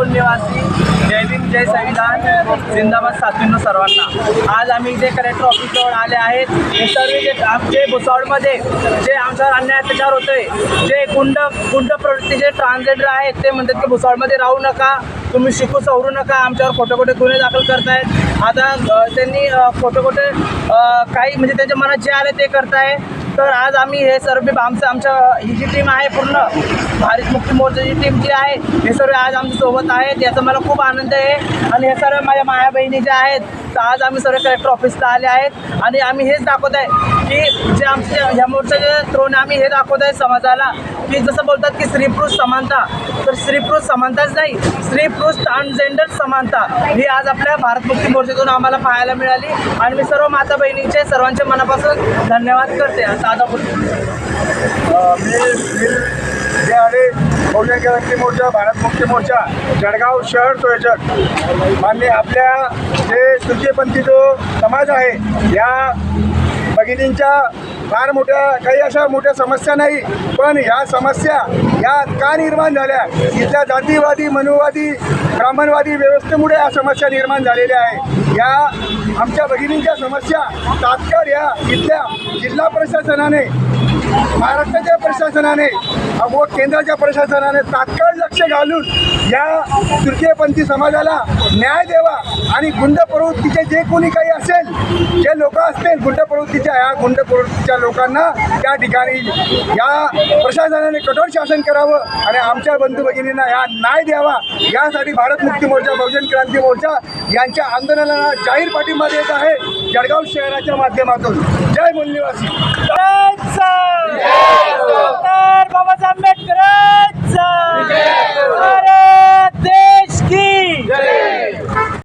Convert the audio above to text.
बोलणेवासी जय भीम जय संविधान जिंदाबाद साथींनो सर्वांना. आज आम्ही इथे कलेक्टर ऑफिसजवळ आले आहेत हे सर्व जे आमचे भुसावळमध्ये जे आमच्यावर अन्याय अत्याचार होतोय जे गुंड गुंड प्रवृत्तीचे ट्रान्सजेंडर आहेत ते म्हणतात की भुसावळमध्ये राहू नका तुम्ही शिकू सवरू नका आमच्यावर खोटे खोटे गुन्हे दाखल करतायत. आता त्यांनी खोटे खोटे काही म्हणजे त्यांच्या मनात जे आले ते करताय. तर आज आम्ही हे सर्व आमचं आमच्या ही जी टीम आहे पूर्ण भारत मुक्ती मोर्चाची टीम जी आहे हे सर्व आज आमच्यासोबत आहेत. याचा मला खूप आनंद आहे. आणि हे सर्व माझ्या माया बहिणी ज्या आहेत तर आज आम्ही सर्व कलेक्टर ऑफिसला आले आहेत. आणि आम्ही हेच दाखवत आहे की जे आमच्या ह्या मोर्चाच्या थ्रोने आम्ही हे दाखवत आहे समाजाला की जसं बोलतात की स्त्री पुरुष समानता. तर स्त्री पुरुष समानताच नाही स्त्री पुरुष ट्रान्सजेंडर समानता. ही आज आपल्या भारत मुक्ती मोर्चातून आम्हाला पाहायला मिळाली. आणि मी सर्व माता बहिणींचे सर्वांचे मनापासून धन्यवाद करते. साधा बोलतो मी सुनील बहुजन क्रांती मोर्चा भारत मुक्ती मोर्चा जळगाव शहर संयोजक मान्य आपल्या जे तृतीयपंथी जो समाज आहे या भगिनींच्या फार मोठ्या काही अशा मोठ्या समस्या नाही पण ह्या समस्या या का निर्माण झाल्या? इथल्या जातीवादी मनुवादी ब्राह्मणवादी व्यवस्थेमुळे या समस्या निर्माण झालेल्या आहे या आमच्या भगिनींच्या समस्या तात्काळ या इथल्या जिल्हा प्रशासनाने महाराष्ट्राच्या प्रशासनाने व केंद्राच्या प्रशासनाने तात्काळ लक्ष घालून या तृतीयपंथी समाजाला न्याय द्यावा आणि गुंड प्रवृत्तीचे जे कोणी काही असेल जे लोक असतील गुंड प्रवृत्तीच्या या गुंड प्रवृत्तीच्या लोकांना त्या ठिकाणी या प्रशासनाने कठोर शासन करावं आणि आमच्या बंधू भगिनींना या न्याय द्यावा. यासाठी भारत मुक्ती मोर्चा बहुजन क्रांती मोर्चा यांच्या आंदोलनाला जाहीर पाठिंबा देत आहे जळगाव शहराच्या माध्यमातून. जय मूल्यवासी